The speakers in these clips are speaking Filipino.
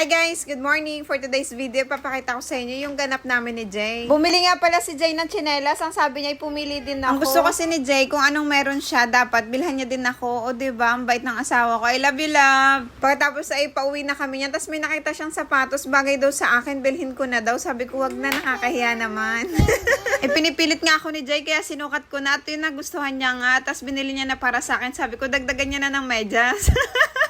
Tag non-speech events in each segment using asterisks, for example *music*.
Hi guys! Good morning! For today's video, papakita ko sa inyo yung ganap namin ni Jay. Bumili nga pala si Jay ng tsinelas. Ang sabi niya, ay pumili din ako. Ang gusto kasi ni Jay, kung anong meron siya, dapat bilhan niya din ako. O diba, ang bait ng asawa ko. I love you, love! Pagkatapos ay pauwi na kami niya. Tapos may nakita siyang sapatos, bagay daw sa akin, bilhin ko na daw. Sabi ko, wag na, nakakahiya naman. *laughs* eh, pinipilit nga ako ni Jay, kaya sinukat ko na. At yun nagustuhan niya nga. Tapos binili niya na para sa akin. Sabi ko, dagdagan niya na ng medyas. *laughs*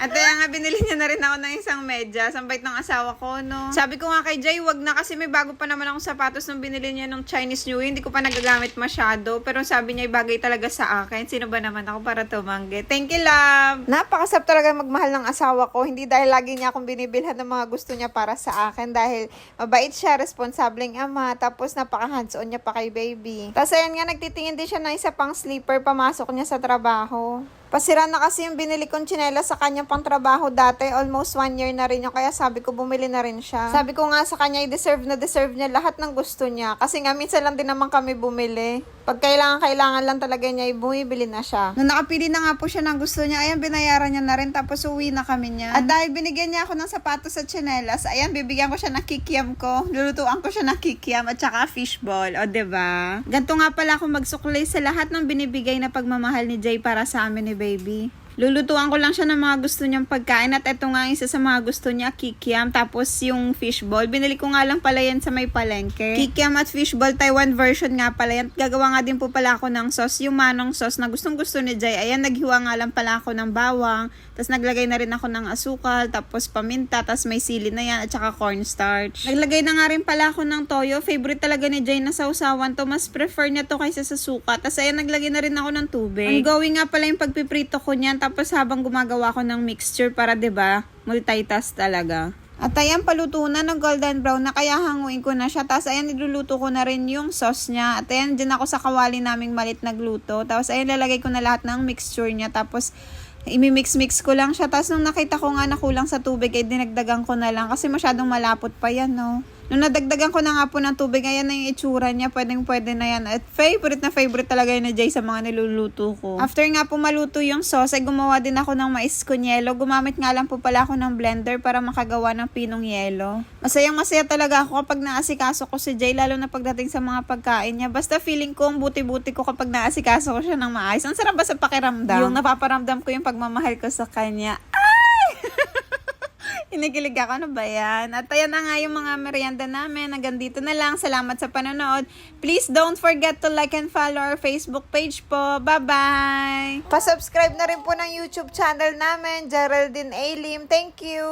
At kaya nga, binili niya na rin ako ng isang medyas. Ang bait ng asawa ko, no? Sabi ko nga kay Jay, wag na kasi may bago pa naman akong sapatos nung binili niya nung Chinese New Year. Hindi ko pa nagagamit masyado. Pero sabi niya, bagay talaga sa akin. Sino ba naman ako para tumanggi? Thank you, love! Napakasap talaga magmahal ng asawa ko. Hindi dahil lagi niya akong binibilhan ng mga gusto niya para sa akin. Dahil mabait siya, responsableng ama. Tapos napaka-hands-on niya pa kay baby. Tapos ayan nga, nagtitingin din siya na isa pang sleeper. Pamasok niya sa trabaho. Pasira na kasi yung binili kong tsinelas sa kanyang pang trabaho dati. Almost one year na rin yung kaya sabi ko bumili na rin siya. Sabi ko nga sa kanya, i-deserve na deserve niya lahat ng gusto niya. Kasi nga minsan lang din naman kami bumili. Pag kailangan, kailangan lang talaga niya, bumibili na siya. Nung nakapili na nga po siya ng gusto niya, ayan, binayaran niya na rin. Tapos uwi na kami niya. At dahil binigyan niya ako ng sapatos at tsinelas, ayan, bibigyan ko siya ng kikiam ko. Lulutuan ko siya ng kikiam at saka fishball. O, ba? Ganto nga pala ako magsuklay sa lahat ng binibigay na pagmamahal ni Jay para sa amin ni baby. Lulutuan ko lang siya ng mga gusto niyang pagkain at ito nga isa sa mga gusto niya, kikiam. Tapos yung fishball, binili ko nga lang pala yan sa may palengke. Kikiam at fishball, Taiwan version nga pala yan. Gagawa nga din po pala ako ng sauce, yung manong sauce na gustong gusto ni Jay. Ayan, naghiwa nga lang pala ako ng bawang. Tapos naglagay na rin ako ng asukal, tapos paminta, tapos may sili na yan, at saka cornstarch. Naglagay na nga rin pala ako ng toyo. Favorite talaga ni Jay na sausawan to. Mas prefer niya to kaysa sa suka. Tapos ayan, naglagay na rin ako ng tubig. Ang gawin nga pala yung pagpiprito ko niyan. Tapos habang gumagawa ko ng mixture para 'di ba multitask talaga. At ayan, paluto na ng golden brown na kaya hanguin ko na siya. Tapos ayan, niluluto ko na rin yung sauce niya. At ayan, dyan ako sa kawali naming malit nagluto. Tapos ayan, lalagay ko na lahat ng mixture niya. Tapos imimix-mix ko lang siya. Tapos nung nakita ko nga na kulang sa tubig, ay dinagdagan ko na lang. Kasi masyadong malapot pa yan, no? Nung nadagdagan ko na nga po ng tubig, ayan na yung itsura niya. Pwedeng pwede na yan. At favorite na favorite talaga yun ni Jay sa mga niluluto ko. After nga po maluto yung sauce, ay gumawa din ako ng mais kunyelo. Gumamit nga lang po pala ako ng blender para makagawa ng pinong yelo. Masayang masaya talaga ako kapag naasikaso ko si Jay, lalo na pagdating sa mga pagkain niya. Basta feeling ko ang buti-buti ko kapag naasikaso ko siya ng maayos. Ang sarap ba sa pakiramdam? Yung napaparamdam ko yung pagmamahal ko sa kanya. Inigilig ako, ano ba yan? At ayan na nga yung mga merienda namin. Hanggang dito na lang. Salamat sa panonood. Please don't forget to like and follow our Facebook page po. Bye-bye! Pasubscribe na rin po ng YouTube channel namin, Geraldine Alim. Thank you!